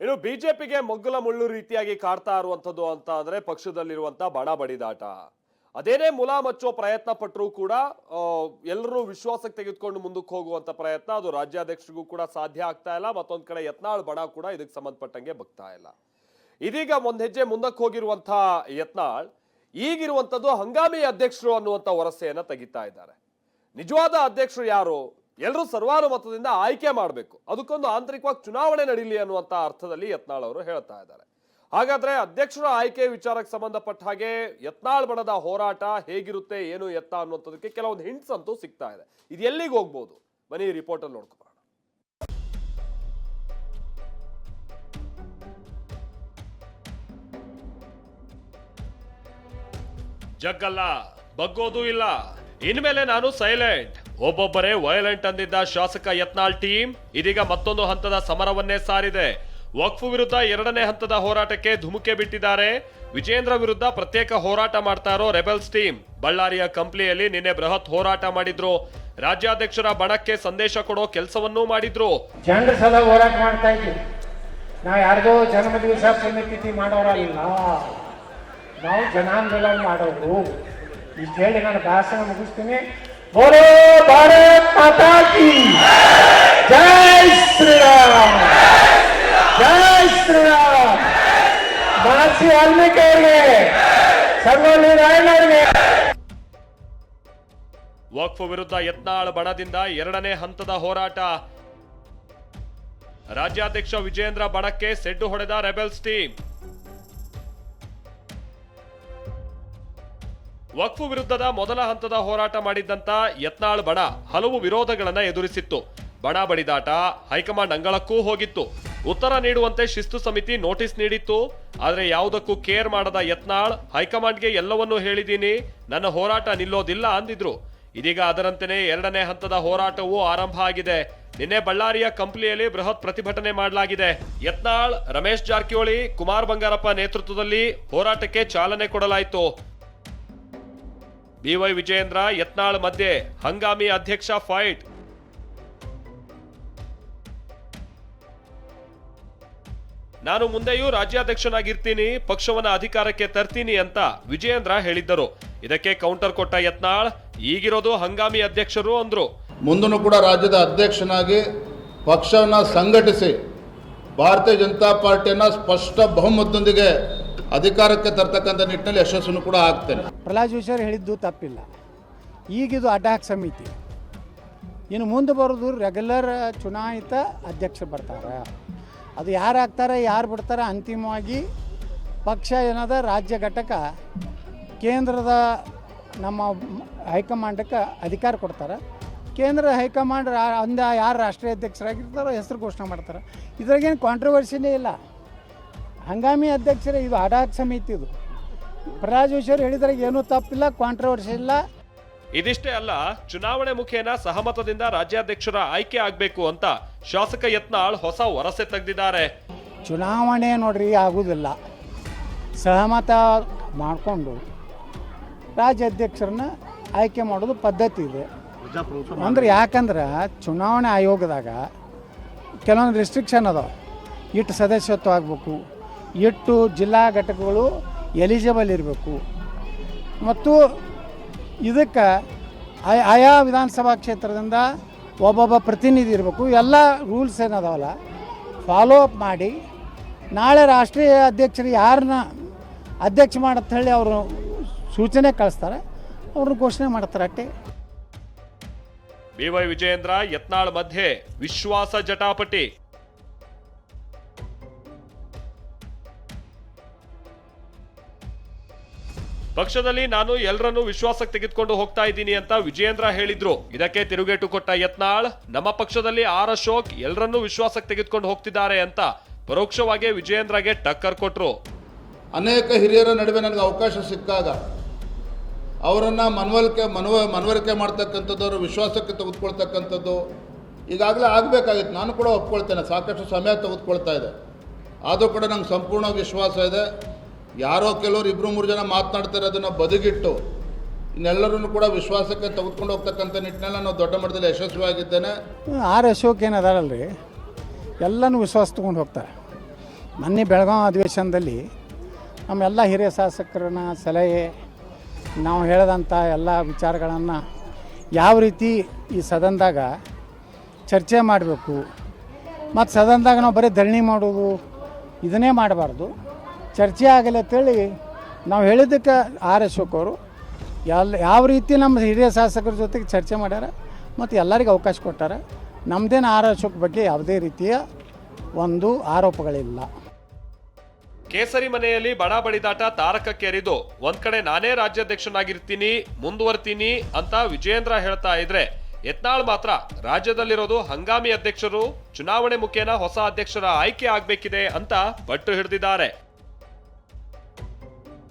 ಇನ್ನು ಬಿಜೆಪಿಗೆ ಮಗ್ಗುಲ ಮುಳ್ಳು ರೀತಿಯಾಗಿ ಕಾಡ್ತಾ ಇರುವಂತದ್ದು ಅಂತ ಅಂದ್ರೆ ಪಕ್ಷದಲ್ಲಿರುವಂತ ಬಡ ಬಡಿದಾಟ ಅದೇನೇ ಮುಲಾ ಮಚ್ಚೋ ಪ್ರಯತ್ನ ಪಟ್ಟರೂ ಕೂಡ ಎಲ್ಲರೂ ವಿಶ್ವಾಸಕ್ಕೆ ತೆಗೆದುಕೊಂಡು ಮುಂದಕ್ಕೆ ಹೋಗುವಂತ ಪ್ರಯತ್ನ ಅದು ರಾಜ್ಯಾಧ್ಯಕ್ಷರಿಗೂ ಕೂಡ ಸಾಧ್ಯ ಆಗ್ತಾ ಇಲ್ಲ, ಮತ್ತೊಂದ್ ಕಡೆ ಯತ್ನಾಳ್ ಬಡ ಕೂಡ ಇದಕ್ಕೆ ಸಂಬಂಧಪಟ್ಟಂಗೆ ಬಗ್ತಾ ಇಲ್ಲ. ಇದೀಗ ಒಂದ್ ಹೆಜ್ಜೆ ಮುಂದಕ್ಕೆ ಹೋಗಿರುವಂತ ಯತ್ನಾಳ್ ಈಗಿರುವಂತದ್ದು ಹಂಗಾಮಿ ಅಧ್ಯಕ್ಷರು ಅನ್ನುವಂತ ವರಸೆಯನ್ನ ತೆಗಿತಾ ಇದ್ದಾರೆ. ನಿಜವಾದ ಅಧ್ಯಕ್ಷರು ಯಾರು? ಎಲ್ಲರೂ ಸರ್ವಾನುಮತದಿಂದ ಆಯ್ಕೆ ಮಾಡಬೇಕು. ಅದಕ್ಕೊಂದು ಆಂತರಿಕವಾಗಿ ಚುನಾವಣೆ ನಡೀಲಿ ಅನ್ನುವಂತ ಅರ್ಥದಲ್ಲಿ ಯತ್ನಾಳ್ ಅವರು ಹೇಳ್ತಾ ಇದ್ದಾರೆ. ಹಾಗಾದ್ರೆ ಅಧ್ಯಕ್ಷರ ಆಯ್ಕೆ ವಿಚಾರಕ್ಕೆ ಸಂಬಂಧಪಟ್ಟ ಹಾಗೆ ಯತ್ನಾಳ್ ಬಣದ ಹೋರಾಟ ಹೇಗಿರುತ್ತೆ, ಏನು ಎತ್ತ ಅನ್ನುವಂಥದಕ್ಕೆ ಕೆಲವೊಂದು ಹಿಂಟ್ಸ್ ಅಂತೂ ಸಿಗ್ತಾ ಇದೆ. ಇದು ಎಲ್ಲಿಗೆ ಹೋಗ್ಬೋದು? ಬನ್ನಿ ರಿಪೋರ್ಟ್ ಅಲ್ಲಿ ನೋಡ್ಕೊಬರೋಣ ಜಗ್ಗಲ್ಲ, ಬಗ್ಗೋದು ಇಲ್ಲ. ಇನ್ಮೇಲೆ ನಾನು ಸೈಲೆಂಟ್ ಒಬ್ಬೊಬ್ಬರೇ ವಯಲೆಂಟ್ ಅಂದಿದ್ದ ಶಾಸಕ ಯತ್ನಾಳ್ ಟೀಮ್ ಇದೀಗ ಮತ್ತೊಂದು ಹಂತದ ಸಮರವನ್ನೇ ಸಾರಿದೆ. ವಕ್ಫು ವಿರುದ್ಧ ಎರಡನೇ ಹಂತದ ಹೋರಾಟಕ್ಕೆ ಧುಮುಕೆ ಬಿಟ್ಟಿದ್ದಾರೆ. ವಿಜೇಂದ್ರ ವಿರುದ್ಧ ಪ್ರತ್ಯೇಕ ಹೋರಾಟ ಮಾಡ್ತಾ ಇರೋ ರೆಬೆಲ್ಸ್ ಟೀಮ್. ಬಳ್ಳಾರಿಯ ಕಂಪ್ಲಿಯಲ್ಲಿ ನಿನ್ನೆ ಬೃಹತ್ ಹೋರಾಟ ಮಾಡಿದ್ರು. ರಾಜ್ಯಾಧ್ಯಕ್ಷರ ಬಣಕ್ಕೆ ಸಂದೇಶ ಕೊಡೋ ಕೆಲಸವನ್ನೂ ಮಾಡಿದ್ರು. ಜನರ ಸಲ ಹೋರಾಟ ಮಾಡ್ತಾ ಇದ್ವಿ. ನಾವು ಯಾರಿಗೋ ಜನ್ಮ ದಿವಸ ಪುಣ್ಯತಿಥಿ ಮಾಡೋರಲ್ಲ. ನಾವು ಜನಾಂದೋಲನ ಮಾಡೋರು. ಇಷ್ಟು ಹೇಳಿ ನಾನು ಭಾಷಣ ಮುಗಿಸ್ತೀನಿ. ಬೋಲೋ ಭಾರತ್ ಮಾತಾ ಕಿ ಜೈ ಶ್ರೀರಾಮ್ ಜೈ ಶ್ರೀರಾಮ್ ಮಹರ್ಷಿ ವಾಲ್ಮೀಕಿ ಅವರಿಗೆ ಸಂಗೊಳ್ಳಿ ರಾಯಣ್ಣ ವಕ್ಫ್ ವಿರುದ್ಧ ಯತ್ನಾಳ್ ಬಣದಿಂದ ಎರಡನೇ ಹಂತದ ಹೋರಾಟ ರಾಜ್ಯಾಧ್ಯಕ್ಷ ವಿಜೇಂದ್ರ ಬಣಕ್ಕೆ ಸೆಡ್ಡು ಹೊಡೆದ ರೆಬೆಲ್ಸ್ ಟೀಮ್ ವಕ್ಫ್ ವಿರುದ್ಧದ ಮೊದಲ ಹಂತದ ಹೋರಾಟ ಮಾಡಿದ್ದಂತ ಯತ್ನಾಳ್ ಬಣ ಹಲವು ವಿರೋಧಗಳನ್ನು ಎದುರಿಸಿತ್ತು. ಬಣ ಬಡಿದಾಟ ಹೈಕಮಾಂಡ್ ಅಂಗಳಕ್ಕೂ ಹೋಗಿತ್ತು. ಉತ್ತರ ನೀಡುವಂತೆ ಶಿಸ್ತು ಸಮಿತಿ ನೋಟಿಸ್ ನೀಡಿತ್ತು. ಆದರೆ ಯಾವುದಕ್ಕೂ ಕೇರ್ ಮಾಡದ ಯತ್ನಾಳ್, ಹೈಕಮಾಂಡ್ಗೆ ಎಲ್ಲವನ್ನೂ ಹೇಳಿದ್ದೀನಿ ನನ್ನ ಹೋರಾಟ ನಿಲ್ಲೋದಿಲ್ಲ ಅಂದಿದ್ರು. ಇದೀಗ ಅದರಂತೆಯೇ ಎರಡನೇ ಹಂತದ ಹೋರಾಟವೂ ಆರಂಭ ಆಗಿದೆ. ನಿನ್ನೆ ಬಳ್ಳಾರಿಯ ಕಂಪ್ಲಿಯಲ್ಲಿ ಬೃಹತ್ ಪ್ರತಿಭಟನೆ ಮಾಡಲಾಗಿದೆ. ಯತ್ನಾಳ್, ರಮೇಶ್ ಜಾರಕಿಹೊಳಿ, ಕುಮಾರ್ ಬಂಗಾರಪ್ಪ ನೇತೃತ್ವದಲ್ಲಿ ಹೋರಾಟಕ್ಕೆ ಚಾಲನೆ ಕೊಡಲಾಯಿತು. ಬಿವೈ ವಿಜಯೇಂದ್ರ ಯತ್ನಾಳ್ ಮಧ್ಯೆ ಹಂಗಾಮಿ ಅಧ್ಯಕ್ಷ ಫೈಟ್. ನಾನು ಮುಂದೆಯೂ ರಾಜ್ಯಾಧ್ಯಕ್ಷನಾಗಿರ್ತೀನಿ, ಪಕ್ಷವನ್ನ ಅಧಿಕಾರಕ್ಕೆ ತರ್ತೀನಿ ಅಂತ ವಿಜಯೇಂದ್ರ ಹೇಳಿದ್ದರು. ಇದಕ್ಕೆ ಕೌಂಟರ್ ಕೊಟ್ಟ ಯತ್ನಾಳ್, ಈಗಿರೋದು ಹಂಗಾಮಿ ಅಧ್ಯಕ್ಷರು ಅಂದ್ರು. ಮುಂದೂ ಕೂಡ ರಾಜ್ಯದ ಅಧ್ಯಕ್ಷನಾಗಿ ಪಕ್ಷವನ್ನು ಸಂಘಟಿಸಿ, ಭಾರತೀಯ ಜನತಾ ಪಾರ್ಟಿಯನ್ನು ಸ್ಪಷ್ಟ ಬಹುಮತದೊಂದಿಗೆ ಅಧಿಕಾರಕ್ಕೆ ತರ್ತಕ್ಕಂಥ ನಿಟ್ಟಿನಲ್ಲಿ ಯಶಸ್ಸನ್ನು ಕೂಡ ಆಗ್ತೇನೆ ಪ್ರಹ್ಲಾದ್ ಜೋಶಿ ಹೇಳಿದ್ದು ತಪ್ಪಿಲ್ಲ. ಈಗಿದು ಅಡ್ಡಾಕ್ ಸಮಿತಿ. ಇನ್ನು ಮುಂದೆ ಬರೋದು ರೆಗ್ಯುಲರ್ ಚುನಾಯಿತ ಅಧ್ಯಕ್ಷರು ಬರ್ತಾರೆ. ಅದು ಯಾರು ಆಗ್ತಾರೆ, ಯಾರು ಬಿಡ್ತಾರೆ ಅಂತಿಮವಾಗಿ ಪಕ್ಷ ಏನದ, ರಾಜ್ಯ ಘಟಕ ಕೇಂದ್ರದ ನಮ್ಮ ಹೈಕಮಾಂಡಕ್ಕೆ ಅಧಿಕಾರ ಕೊಡ್ತಾರೆ. ಕೇಂದ್ರ ಹೈಕಮಾಂಡ್ ಅಂದ ಯಾರು ರಾಷ್ಟ್ರೀಯ ಅಧ್ಯಕ್ಷರಾಗಿರ್ತಾರೋ ಹೆಸರು ಘೋಷಣೆ ಮಾಡ್ತಾರೆ. ಇದ್ರಾಗೇನು ಕಾಂಟ್ರವರ್ಸಿನೇ ಇಲ್ಲ. ಹಂಗಾಮಿ ಅಧ್ಯಕ್ಷರೇ ಇದು ಅಡಾಕ್ ಸಮಿತಿ ಇದು. ಪ್ರಹ್ಲಾದ್ ಜೋಶಿ ಅವ್ರು ಹೇಳಿದ್ರಾಗ ಏನೂ ತಪ್ಪಿಲ್ಲ ಕಾಂಟ್ರವರ್ಸಿ ಇಲ್ಲ. ಇದಿಷ್ಟೇ ಅಲ್ಲ ಚುನಾವಣೆ ಮುಖೇನ ಸಹಮತದಿಂದ ರಾಜ್ಯಾಧ್ಯಕ್ಷರ ಆಯ್ಕೆ ಆಗಬೇಕು ಅಂತ ಶಾಸಕ ಯತ್ನಾಳ್ ಹೊಸ ವರಸೆ ತೆಗೆದಿದ್ದಾರೆ. ಚುನಾವಣೆ ನೋಡ್ರಿ ಆಗುವುದಿಲ್ಲ ಸಹಮತ ಮಾಡಿಕೊಂಡು ರಾಜ್ಯಾಧ್ಯಕ್ಷರನ್ನ ಆಯ್ಕೆ ಮಾಡೋದು ಪದ್ಧತಿ ಇದೆ. ಅಂದ್ರೆ ಯಾಕಂದ್ರೆ ಚುನಾವಣೆ ಆಯೋಗದಾಗ ಕೆಲವೊಂದು ರೆಸ್ಟ್ರಿಕ್ಷನ್ ಅದಾವೆ. ಇಟ್ಟು ಸದಸ್ಯತ್ವ ಆಗಬೇಕು ಇಟ್ಟು ಜಿಲ್ಲಾ ಘಟಕಗಳು ಎಲಿಜಿಬಲ್ ಇರಬೇಕು. ಮತ್ತು ಇದಕ್ಕೆ ಆಯಾ- ಆಯಾ ವಿಧಾನಸಭಾ ಕ್ಷೇತ್ರದಿಂದ ಒಬ್ಬೊಬ್ಬ ಪ್ರತಿನಿಧಿ ಇರಬೇಕು. ಎಲ್ಲ ರೂಲ್ಸ್ ಏನದಾವಲ್ಲ ಫಾಲೋ ಅಪ್ ಮಾಡಿ, ನಾಳೆ ರಾಷ್ಟ್ರೀಯ ಅಧ್ಯಕ್ಷರು ಯಾರನ್ನ ಅಧ್ಯಕ್ಷ ಮಾಡತ್ತ ಹೇಳಿ ಅವರು ಸೂಚನೆ ಕಳಿಸ್ತಾರೆ, ಅವ್ರನ್ನ ಘೋಷಣೆ ಮಾಡ್ತಾರೆ ಅಟ್ಟೆ. ಬಿ ವೈ ವಿಜಯೇಂದ್ರ ಯತ್ನಾಳ್ ಮಧ್ಯೆ ವಿಶ್ವಾಸ ಜಟಾಪಟಿ. ಪಕ್ಷದಲ್ಲಿ ನಾನು ಎಲ್ಲರನ್ನೂ ವಿಶ್ವಾಸಕ್ಕೆ ತೆಗೆದುಕೊಂಡು ಹೋಗ್ತಾ ಇದ್ದೀನಿ ಅಂತ ವಿಜಯೇಂದ್ರ ಹೇಳಿದ್ರು. ಇದಕ್ಕೆ ತಿರುಗೇಟು ಕೊಟ್ಟ ಯತ್ನಾಳ್, ನಮ್ಮ ಪಕ್ಷದಲ್ಲಿ ಆರ್ ಅಶೋಕ್ ಎಲ್ಲರನ್ನೂ ವಿಶ್ವಾಸಕ್ಕೆ ತೆಗೆದುಕೊಂಡು ಹೋಗ್ತಿದ್ದಾರೆ ಅಂತ ಪರೋಕ್ಷವಾಗಿ ವಿಜಯೇಂದ್ರಗೆ ಟಕ್ಕರ್ ಕೊಟ್ರು. ಅನೇಕ ಹಿರಿಯರ ನಡುವೆ ನನಗೆ ಅವಕಾಶ ಸಿಕ್ಕಾಗ ಅವರನ್ನು ಮನವೊಲಿಕೆ ಮನವ, ಮನವರಿಕೆ ಮಾಡ್ತಕ್ಕಂಥದ್ದು, ಅವರು ವಿಶ್ವಾಸಕ್ಕೆ ತೆಗೆದುಕೊಳ್ತಕ್ಕಂಥದ್ದು ಈಗಾಗಲೇ ಆಗಬೇಕಾಗಿತ್ತು. ನಾನು ಕೂಡ ಒಪ್ಕೊಳ್ತೇನೆ, ಸಾಕಷ್ಟು ಸಮಯ ತೆಗೆದುಕೊಳ್ತಾ ಇದೆ. ಆದರೂ ಕೂಡ ನಂಗೆ ಸಂಪೂರ್ಣ ವಿಶ್ವಾಸ ಇದೆ. ಯಾರೋ ಕೆಲವರು ಇಬ್ಬರು ಮೂರು ಜನ ಮಾತನಾಡ್ತಾರೆ, ಅದನ್ನು ಬದುಗಿಟ್ಟು ಇನ್ನೆಲ್ಲರನ್ನು ಕೂಡ ವಿಶ್ವಾಸಕ್ಕೆ ತೆಗೆದುಕೊಂಡು ಹೋಗ್ತಕ್ಕಂಥ ನಿಟ್ಟಿನಲ್ಲಿ ನಾನು ದೊಡ್ಡ ಮಟ್ಟದಲ್ಲಿ ಯಶಸ್ವಿಯಾಗಿದ್ದೇನೆ. ಆರ್ ಅಶೋಕ್ ಏನು ಅದಾರಲ್ರಿ ಎಲ್ಲನೂ ವಿಶ್ವಾಸ ತೊಗೊಂಡು ಹೋಗ್ತಾರೆ. ಮೊನ್ನೆ ಬೆಳಗಾವಿ ಅಧಿವೇಶನದಲ್ಲಿ ನಮ್ಮೆಲ್ಲ ಹಿರಿಯ ಶಾಸಕರನ್ನ ಸಲಹೆ, ನಾವು ಹೇಳಿದಂಥ ಎಲ್ಲ ವಿಚಾರಗಳನ್ನು ಯಾವ ರೀತಿ ಈ ಸದನದಾಗ ಚರ್ಚೆ ಮಾಡಬೇಕು, ಮತ್ತು ಸದನದಾಗ ನಾವು ಬರೀ ಧರಣಿ ಮಾಡೋದು ಇದನ್ನೇ ಮಾಡಬಾರ್ದು. ಚರ್ಚೆ ಆಗಲಿ ಅಂತೇಳಿ ನಾವು ಹೇಳಿದ್ದಕ್ಕೆ ಆರ್ ಅಶೋಕ್ ಅವರು, ಎಲ್ಲ ಯಾವ ರೀತಿ ನಮ್ಮ ಹಿರಿಯ ಶಾಸಕರ ಜೊತೆಗೆ ಚರ್ಚೆ ಮಾಡ್ಯಾರ ಮತ್ತು ಎಲ್ಲರಿಗೂ ಅವಕಾಶ ಕೊಟ್ಟಾರ ನಮ್ಮದೇನು ಆರ್ ಅಶೋಕ್ ಬಗ್ಗೆ ಯಾವುದೇ ರೀತಿಯ ಒಂದು ಆರೋಪಗಳಿಲ್ಲ. ಕೇಸರಿ ಮನೆಯಲ್ಲಿ ಬಡ ಬಡಿದಾಟ ತಾರಕಕ್ಕೇರಿದ್ದು, ಒಂದ್ ಕಡೆ ನಾನೇ ರಾಜ್ಯಾಧ್ಯಕ್ಷನಾಗಿರ್ತೀನಿ, ಮುಂದುವರ್ತೀನಿ ಅಂತ ವಿಜಯೇಂದ್ರ ಹೇಳ್ತಾ ಇದ್ರೆ, ಯತ್ನಾಳ್ ಮಾತ್ರ ರಾಜ್ಯದಲ್ಲಿರೋದು ಹಂಗಾಮಿ ಅಧ್ಯಕ್ಷರು, ಚುನಾವಣೆ ಮುಖೇನ ಹೊಸ ಅಧ್ಯಕ್ಷರ ಆಯ್ಕೆ ಆಗ್ಬೇಕಿದೆ ಅಂತ ಪಟ್ಟು ಹಿಡಿದಿದ್ದಾರೆ.